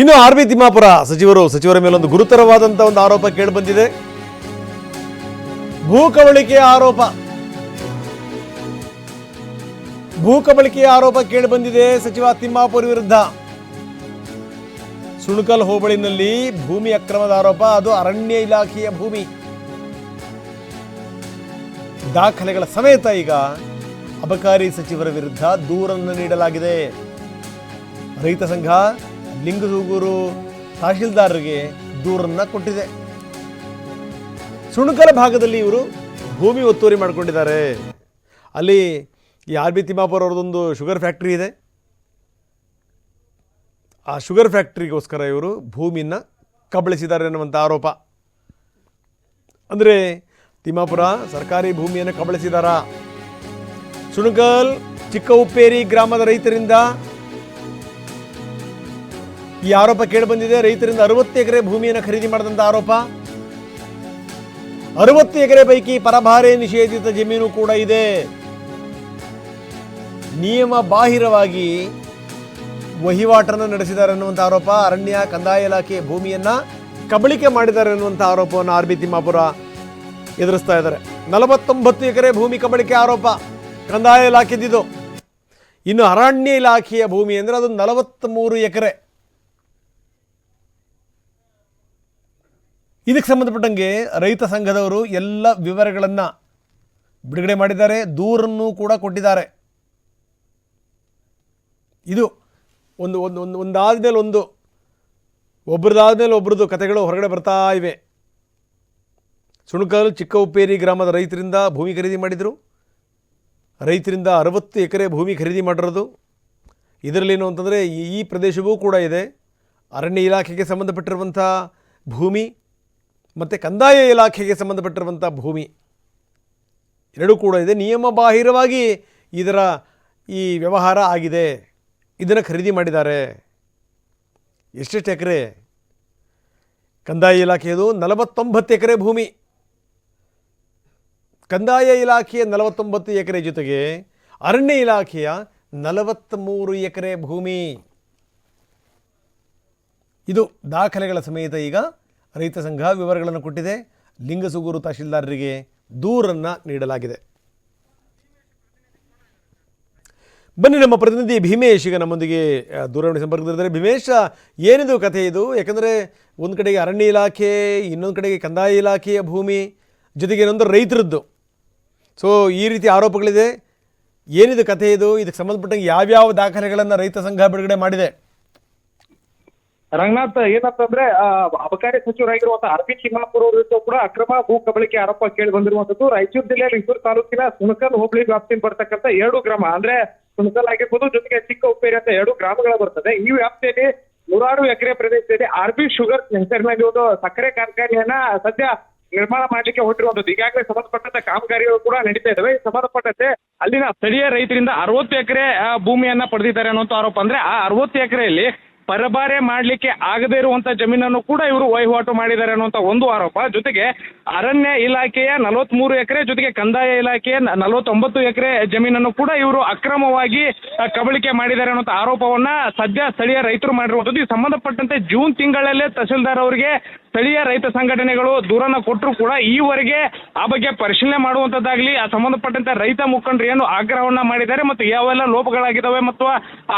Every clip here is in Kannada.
ಇನ್ನು ಆರ್ ಬಿ ತಿಮ್ಮಾಪುರ ಸಚಿವರು, ಸಚಿವರ ಒಂದು ಗುರುತರವಾದಂತ ಒಂದು ಆರೋಪ ಕೇಳಿಬಂದಿದೆ. ಭೂ ಕಬಳಿಕೆಯ ಆರೋಪ. ಭೂ ಕಬಳಿಕೆಯ ಆರೋಪ ಕೇಳಿಬಂದಿದೆ ಸಚಿವ ತಿಮ್ಮಾಪುರ ವಿರುದ್ಧ. ಸುಣಕಲ್ ಹೋಬಳಿನಲ್ಲಿ ಭೂಮಿ ಅಕ್ರಮದ ಆರೋಪ, ಅದು ಅರಣ್ಯ ಇಲಾಖೆಯ ಭೂಮಿ. ದಾಖಲೆಗಳ ಸಮೇತ ಈಗ ಅಬಕಾರಿ ಸಚಿವರ ವಿರುದ್ಧ ದೂರನ್ನು ನೀಡಲಾಗಿದೆ. ರೈತ ಸಂಘ ಲಿಂಗಸೂಗೂರು ತಹಶೀಲ್ದಾರರಿಗೆ ದೂರನ್ನ ಕೊಟ್ಟಿದೆ. ಸುಣಕಲ ಭಾಗದಲ್ಲಿ ಇವರು ಭೂಮಿ ಒತ್ತುವರಿ ಮಾಡಿಕೊಂಡಿದ್ದಾರೆ. ಅಲ್ಲಿ ಈ ಆರ್ ಬಿ ತಿಮ್ಮಾಪುರ ಅವ್ರದ್ದೊಂದು ಶುಗರ್ ಫ್ಯಾಕ್ಟ್ರಿ ಇದೆ. ಆ ಶುಗರ್ ಫ್ಯಾಕ್ಟ್ರಿಗೋಸ್ಕರ ಇವರು ಭೂಮಿಯನ್ನು ಕಬಳಿಸಿದ್ದಾರೆ ಅನ್ನುವಂಥ ಆರೋಪ. ಅಂದರೆ ತಿಮ್ಮಾಪುರ ಸರ್ಕಾರಿ ಭೂಮಿಯನ್ನು ಕಬಳಿಸಿದಾರ? ಸುಣಕಲ್ ಚಿಕ್ಕ ಉಪ್ಪೇರಿ ಗ್ರಾಮದ ರೈತರಿಂದ ಈ ಆರೋಪ ಕೇಳಿಬಂದಿದೆ ರೈತರಿಂದ ಅರವತ್ತು ಎಕರೆ ಭೂಮಿಯನ್ನು ಖರೀದಿ ಮಾಡಿದಂಥ ಆರೋಪ. ಅರವತ್ತು ಎಕರೆ ಪೈಕಿ ಪರಭಾರೆ ನಿಷೇಧಿತ ಜಮೀನು ಕೂಡ ಇದೆ. ನಿಯಮ ಬಾಹಿರವಾಗಿ ವಹಿವಾಟನ್ನು ನಡೆಸಿದ್ದಾರೆ ಅನ್ನುವಂಥ ಆರೋಪ. ಅರಣ್ಯ, ಕಂದಾಯ ಇಲಾಖೆ ಭೂಮಿಯನ್ನ ಕಬಳಿಕೆ ಮಾಡಿದ್ದಾರೆ ಅನ್ನುವಂಥ ಆರೋಪವನ್ನು ಆರ್ ಬಿ ತಿಮ್ಮಾಪುರ ಎದುರಿಸ್ತಾ ಇದ್ದಾರೆ. ನಲವತ್ತೊಂಬತ್ತು ಎಕರೆ ಭೂಮಿ ಕಬಳಿಕೆ ಆರೋಪ. ಕಂದಾಯ ಇಲಾಖೆದಿದು ಇನ್ನು ಅರಣ್ಯ ಇಲಾಖೆಯ ಭೂಮಿ ಅಂದರೆ ಅದು ನಲವತ್ತ್ಮೂರು ಎಕರೆ. ಇದಕ್ಕೆ ಸಂಬಂಧಪಟ್ಟಂಗೆ ರೈತ ಸಂಘದವರು ಎಲ್ಲ ವಿವರಗಳನ್ನು ಬಿಡುಗಡೆ ಮಾಡಿದ್ದಾರೆ, ದೂರನ್ನು ಕೂಡ ಕೊಟ್ಟಿದ್ದಾರೆ. ಇದು ಒಂದು ಒಂದು ಒಂದು, ಒಂದಾದ್ಮೇಲೆ ಒಂದು, ಒಬ್ರದಾದ್ಮೇಲೆ ಒಬ್ರದ್ದು ಕಥೆಗಳು ಹೊರಗಡೆ ಬರ್ತಾ ಇವೆ. ಸುಣಕಲ್ ಚಿಕ್ಕ ಉಪ್ಪೇರಿ ಗ್ರಾಮದ ರೈತರಿಂದ ಭೂಮಿ ಖರೀದಿ ಮಾಡಿದರು. ರೈತರಿಂದ ಅರವತ್ತು ಎಕರೆ ಭೂಮಿ ಖರೀದಿ ಮಾಡಿರೋದು. ಇದರಲ್ಲೇನು ಅಂತಂದರೆ ಈ ಪ್ರದೇಶವೂ ಕೂಡ ಇದೆ. ಅರಣ್ಯ ಇಲಾಖೆಗೆ ಸಂಬಂಧಪಟ್ಟಿರುವಂಥ ಭೂಮಿ ಮತ್ತು ಕಂದಾಯ ಇಲಾಖೆಗೆ ಸಂಬಂಧಪಟ್ಟಿರುವಂಥ ಭೂಮಿ. ಎರಡೂ ಕೂಡ ಇದೆ. ನಿಯಮ ಬಾಹಿರವಾಗಿ ಇದರ ಈ ವ್ಯವಹಾರ ಆಗಿದೆ. ಇದನ್ನು ಖರೀದಿ ಮಾಡಿದ್ದಾರೆ. ಎಷ್ಟೆಷ್ಟು ಎಕರೆ? ಕಂದಾಯ ಇಲಾಖೆಯದು ನಲವತ್ತೊಂಬತ್ತು ಎಕರೆ ಭೂಮಿ. ಕಂದಾಯ ಇಲಾಖೆಯ ನಲವತ್ತೊಂಬತ್ತು ಎಕರೆ ಜೊತೆಗೆ ಅರಣ್ಯ ಇಲಾಖೆಯ ನಲವತ್ತ್ಮೂರು ಎಕರೆ ಭೂಮಿ. ಇದು ದಾಖಲೆಗಳ ಸಮೇತ ಈಗ ರೈತ ಸಂಘ ವಿವರಗಳನ್ನು ಕೊಟ್ಟಿದೆ. ಲಿಂಗಸುಗೂರು ತಹಶೀಲ್ದಾರರಿಗೆ ದೂರನ್ನು ನೀಡಲಾಗಿದೆ. ಬನ್ನಿ ನಮ್ಮ ಪ್ರತಿನಿಧಿ ಭೀಮೇಶ್ ಈಗ ನಮ್ಮೊಂದಿಗೆ ದೂರವಾಣಿ ಸಂಪರ್ಕದಲ್ಲಿದ್ದಾರೆ. ಭೀಮೇಶ, ಏನಿದು ಕಥೆ ಇದು? ಯಾಕಂದರೆ ಒಂದು ಕಡೆಗೆ ಅರಣ್ಯ ಇಲಾಖೆ, ಇನ್ನೊಂದು ಕಡೆಗೆ ಕಂದಾಯ ಇಲಾಖೆಯ ಭೂಮಿ, ಜೊತೆಗೆ ಇನ್ನೊಂದು ರೈತರದ್ದು. ಸೊ ಈ ರೀತಿ ಆರೋಪಗಳಿದೆ. ಏನಿದು ಕಥೆ ಇದು? ಇದಕ್ಕೆ ಸಂಬಂಧಪಟ್ಟಂಗೆ ಯಾವ್ಯಾವ ದಾಖಲೆಗಳನ್ನು ರೈತ ಸಂಘ ಬಿಡುಗಡೆ ಮಾಡಿದೆ? ರಂಗನಾಥ್ ಏನಂತಂದ್ರೆ ಅಬಕಾರಿ ಸಚಿವರಾಗಿರುವಂತಹ ಅರವಿಂದ್ ತಿಮ್ಮಾಪುರ ವಿರುದ್ಧ ಕೂಡ ಅಕ್ರಮ ಭೂ ಕಬಳಿಕೆ ಆರೋಪ ಕೇಳಿ ಬಂದಿರುವಂತದ್ದು ರಾಯಚೂರು ಜಿಲ್ಲೆಯ ಲಿಂಗೂರು ತಾಲೂಕಿನ ಸುಣಕಲ್ ಹೋಬಳಿ ವ್ಯಾಪ್ತಿಯಲ್ಲಿ ಬರ್ತಕ್ಕಂಥ ಎರಡು ಗ್ರಾಮ. ಅಂದ್ರೆ ಸುಣಕಲ್ ಆಗಿರ್ಬೋದು, ಜೊತೆಗೆ ಚಿಕ್ಕ ಉಪ್ಪೇರಿ ಅಂತ ಎರಡು ಗ್ರಾಮಗಳು ಬರ್ತದೆ. ಈ ವ್ಯಾಪ್ತಿಯಲ್ಲಿ ನೂರಾರು ಎಕರೆ ಪ್ರದೇಶದಲ್ಲಿ ಆರ್ ಬಿ ಶುಗರ್ ಹೆಸರಿನಲ್ಲಿ ಒಂದು ಸಕ್ಕರೆ ಕಾರ್ಖಾನೆಯನ್ನ ಸದ್ಯ ನಿರ್ಮಾಣ ಮಾಡ್ಲಿಕ್ಕೆ ಹೊರಟಿರುವಂತದ್ದು ಈಗಾಗಲೇ ಸಂಬಂಧಪಟ್ಟಂತ ಕಾಮಗಾರಿಗಳು ಕೂಡ ನಡೀತಾ ಇದಾವೆ. ಸಂಬಂಧಪಟ್ಟಂತೆ ಅಲ್ಲಿನ ಸ್ಥಳೀಯ ರೈತರಿಂದ ಅರವತ್ತು ಎಕರೆ ಭೂಮಿಯನ್ನ ಪಡೆದಿದ್ದಾರೆ ಅನ್ನುವಂತ ಆರೋಪ. ಅಂದ್ರೆ ಆ ಅರವತ್ತು ಎಕರೆಯಲ್ಲಿ ಪರಬಾರೆ ಮಾಡ್ಲಿಕ್ಕೆ ಆಗದೇ ಇರುವಂತ ಜಮೀನನ್ನು ಕೂಡ ಇವರು ವಹಿವಾಟು ಮಾಡಿದ್ದಾರೆ ಅನ್ನುವಂತ ಒಂದು ಆರೋಪ. ಜೊತೆಗೆ ಅರಣ್ಯ ಇಲಾಖೆಯ ನಲವತ್ಮೂರು ಎಕರೆ, ಜೊತೆಗೆ ಕಂದಾಯ ಇಲಾಖೆಯ ನಲವತ್ತೊಂಬತ್ತು ಎಕರೆ ಜಮೀನನ್ನು ಕೂಡ ಇವರು ಅಕ್ರಮವಾಗಿ ಕಬಳಿಕೆ ಮಾಡಿದ್ದಾರೆ ಅನ್ನುವಂತ ಆರೋಪವನ್ನ ಸದ್ಯ ಸ್ಥಳೀಯ ರೈತರು ಮಾಡಿರುವಂತದ್ದು ಈ ಸಂಬಂಧಪಟ್ಟಂತೆ ಜೂನ್ ತಿಂಗಳಲ್ಲೇ ತಹಸೀಲ್ದಾರ್ ಅವರಿಗೆ ಸ್ಥಳೀಯ ರೈತ ಸಂಘಟನೆಗಳು ದೂರನ್ನ ಕೊಟ್ಟರು ಕೂಡ ಈವರೆಗೆ ಆ ಬಗ್ಗೆ ಪರಿಶೀಲನೆ ಮಾಡುವಂತದ್ದಾಗ್ಲಿ, ಆ ಸಂಬಂಧಪಟ್ಟಂತೆ ರೈತ ಮುಖಂಡರು ಏನು ಆಗ್ರಹವನ್ನ ಮಾಡಿದ್ದಾರೆ ಮತ್ತು ಯಾವೆಲ್ಲ ಲೋಪಗಳಾಗಿದ್ದಾವೆ ಮತ್ತು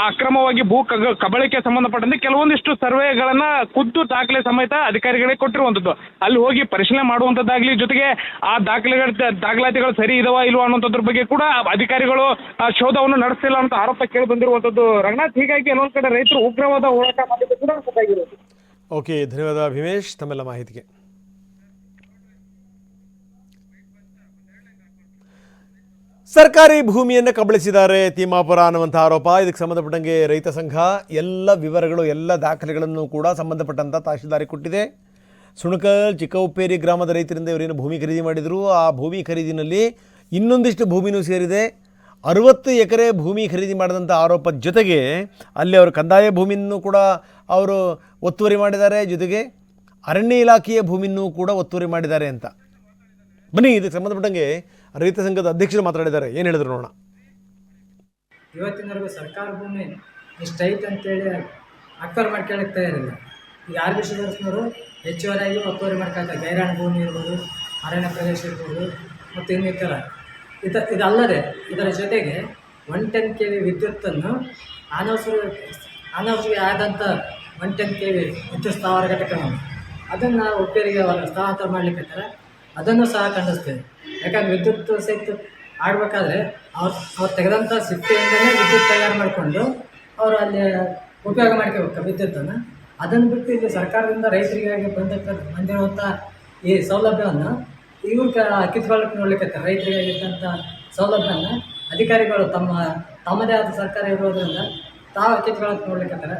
ಅಕ್ರಮವಾಗಿ ಭೂ ಕಬಳಿಕೆ ಸಂಬಂಧಪಟ್ಟಂತೆ ಕೆಲವೊಂದಿಷ್ಟು ಸರ್ವೆಗಳನ್ನ ಖುದ್ದು ದಾಖಲೆ ಸಮೇತ ಅಧಿಕಾರಿಗಳಿಗೆ ಕೊಟ್ಟಿರುವಂತದ್ದು. ಅಲ್ಲಿ ಹೋಗಿ ಪರಿಶೀಲನೆ ಮಾಡುವಂತದ್ದಾಗ್ಲಿ, ಜೊತೆಗೆ ಆ ದಾಖಲೆಗಳ, ದಾಖಲಾತಿಗಳು ಸರಿ ಇದಾವ ಇಲ್ವಾ ಅನ್ನೋದ್ರ ಬಗ್ಗೆ ಕೂಡ ಅಧಿಕಾರಿಗಳು ಶೋಧವನ್ನು ನಡೆಸ್ತಿಲ್ಲ ಅಂತ ಆರೋಪ ಕೇಳಿ ಬಂದಿರುವಂತದ್ದು. ರಂಗನಾಥ್, ಹೀಗಾಗಿ ಕೆಲವೊಂದ್ ಕಡೆ ರೈತರು ಉಗ್ರವಾದ ಹೋರಾಟ ಮಾಡಿದ್ದು ಕೂಡ ಗೊತ್ತಾಗಿರೋದು. ಓಕೆ, ಧನ್ಯವಾದ ಭೀಮೇಶ್, ತಮ್ಮೆಲ್ಲ ಮಾಹಿತಿಗೆ. ಸರ್ಕಾರಿ ಭೂಮಿಯನ್ನು ಕಬಳಿಸಿದ್ದಾರೆ ತಿಮ್ಮಾಪುರ ಅನ್ನುವಂಥ ಆರೋಪ. ಇದಕ್ಕೆ ಸಂಬಂಧಪಟ್ಟಂಗೆ ರೈತ ಸಂಘ ಎಲ್ಲ ವಿವರಗಳು, ಎಲ್ಲ ದಾಖಲೆಗಳನ್ನು ಕೂಡ ಸಂಬಂಧಪಟ್ಟಂಥ ತಹಶೀಲ್ದಾರಿ ಕೊಟ್ಟಿದೆ. ಸುಣಕಲ್ ಚಿಕ್ಕಉಪ್ಪೇರಿ ಗ್ರಾಮದ ರೈತರಿಂದ ಇವರೇನು ಭೂಮಿ ಖರೀದಿ ಮಾಡಿದರು? ಆ ಭೂಮಿ ಖರೀದಿನಲ್ಲಿ ಇನ್ನೊಂದಿಷ್ಟು ಭೂಮಿನೂ ಸೇರಿದೆ. ಅರುವತ್ತು ಎಕರೆ ಭೂಮಿ ಖರೀದಿ ಮಾಡಿದಂಥ ಆರೋಪದ ಜೊತೆಗೆ ಅಲ್ಲಿ ಅವರು ಕಂದಾಯ ಭೂಮಿಯನ್ನು ಕೂಡ ಅವರು ಒತ್ತುವರಿ ಮಾಡಿದ್ದಾರೆ. ಜೊತೆಗೆ ಅರಣ್ಯ ಇಲಾಖೆಯ ಭೂಮಿಯನ್ನು ಕೂಡ ಒತ್ತುವರಿ ಮಾಡಿದ್ದಾರೆ ಅಂತ. ಬನ್ನಿ, ಇದಕ್ಕೆ ಸಂಬಂಧಪಟ್ಟಂಗೆ ರೈತ ಸಂಘದ ಅಧ್ಯಕ್ಷರು ಮಾತಾಡಿದ್ದಾರೆ. ಏನು ಹೇಳಿದ್ರು ನೋಡೋಣ. ಇವತ್ತಿನವರೆಗೂ ಸರ್ಕಾರ ಭೂಮಿ ಇಷ್ಟೈತೆ ಅಂತೇಳಿ ಅಕ್ಕರ್ ಮಾಡ್ಕೊಳ್ಳೋಕೆ ತಯಾರಿಲ್ಲ. ಈಗ ಆರ್ ಬಿ ಸುಧಾರಿಸಿನವರು ಹೆಚ್ಚುವರಿಯಾಗಿ ಒತ್ತುವರಿ ಮಾಡ್ಕೊಳ್ತಾರೆ ಗೈರಾಣ ಭೂಮಿ ಇರ್ಬೋದು, ಅರಣ್ಯ ಪ್ರದೇಶ ಇರ್ಬೋದು ಮತ್ತು ಇನ್ನಿತರ ಇದ ಇದಲ್ಲದೆ, ಇದರ ಜೊತೆಗೆ ಒನ್ ಟೆನ್ ಕೆ ವಿ ವಿದ್ಯುತ್ತನ್ನು ಅನವಸರ ಅನವಸರಿ ಆದಂಥ ಒನ್ ಟೆನ್ ಕೆ ವಿ ವಿದ್ಯುತ್ ಸ್ಥಾವರ ಘಟಕವನ್ನು. ಅದನ್ನು ಉಪ್ಪೇರಿಗೆ ಅವರು ಸ್ಥಳಾಂತರ ಮಾಡಲಿಕ್ಕೆ ಅದನ್ನು ಸಹ ಖಂಡಿಸ್ತೇವೆ ಯಾಕಂದ್ರೆ ವಿದ್ಯುತ್ ಸಹಿತ ಆಡಬೇಕಾದ್ರೆ ಅವ್ರು ಅವ್ರು ತೆಗೆದಂಥ ಸಿಪ್ಪೆಯಿಂದಲೇ ವಿದ್ಯುತ್ ತಯಾರು ಮಾಡಿಕೊಂಡು ಅವರು ಅಲ್ಲಿ ಉಪಯೋಗ ಮಾಡ್ಕೋಬೇಕು ವಿದ್ಯುತ್ತನ್ನು. ಅದನ್ನು ಬಿಟ್ಟು ಇಲ್ಲಿ ಸರ್ಕಾರದಿಂದ ರೈತರಿಗಾಗಿ ಬಂದ ಬಂದಿರುವಂಥ ಈ ಸೌಲಭ್ಯವನ್ನು ಇವರು ಕ ಕಿತ್ಕೊಳ್ಳಕ್ಕೆ ನೋಡ್ಲಿಕ್ಕೆ ರೈತರಿಗಾಗಿದ್ದಂಥ ಸೌಲಭ್ಯನ ಅಧಿಕಾರಿಗಳು ತಮ್ಮ ತಮ್ಮದೇ ಆದ ಸರ್ಕಾರ ಇರೋದರಿಂದ ತಾವು ಕಿತ್ಕೊಳ್ಳೋಕೆ ನೋಡ್ಲಿಕ್ಕೆ